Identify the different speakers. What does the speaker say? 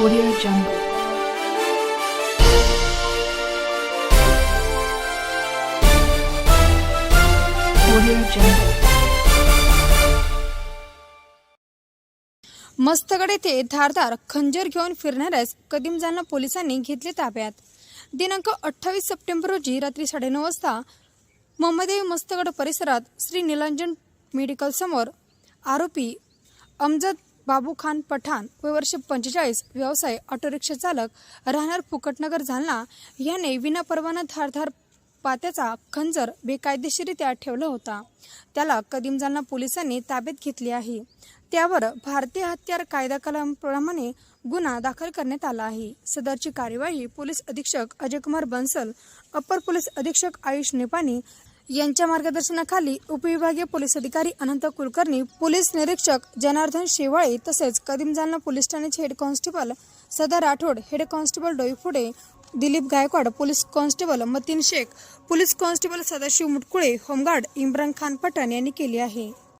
Speaker 1: Audio Jungle. Audio Jungle.
Speaker 2: Mastgad येथे धारदार खंजर घेऊन फिरणाऱ्यास कदीम जालना पोलिसांनी घेतले ताब्यात दिनांक अठ्ठावीस सप्टेंबर रोजी रात्री साडेनऊ वाजता मोहम्मदेव मस्तगड परिसरात श्री निलांजन मेडिकल समोर आरोपी अमजद बाबू खान पठाण वय वर्ष पंचेचाळीस व्यवसाय ऑटो रिक्षा चालक राहणार फुकटनगर जालना याने विनापरवाना धारधार पात्याचा खंजर बेकायदेशीरित्या ठेवला होता. त्याला कदीम जालना पोलिसांनी ताब्यात घेतली आहे. त्यावर भारतीय हत्यार कायदा कलमप्रमाणे गुन्हा दाखल करण्यात आला आहे. सदरची कार्यवाही पोलीस अधीक्षक अजयकुमार बन्सल अप्पर पोलीस अधीक्षक आयुष नेपानी यांच्या मार्गदर्शनाखाली उपविभागीय पोलीस अधिकारी अनंत कुलकर्णी पोलीस निरीक्षक जनार्दन शेवाळे तसेच कदीम जालना पोलीस ठाण्याचे head constable Sada Rathod head constable Doiphode Dilip Gaikwad police constable Matin Shaikh police constable Sadashiv Mutkule home guard Imran Khan Pathan यांनी केली आहे.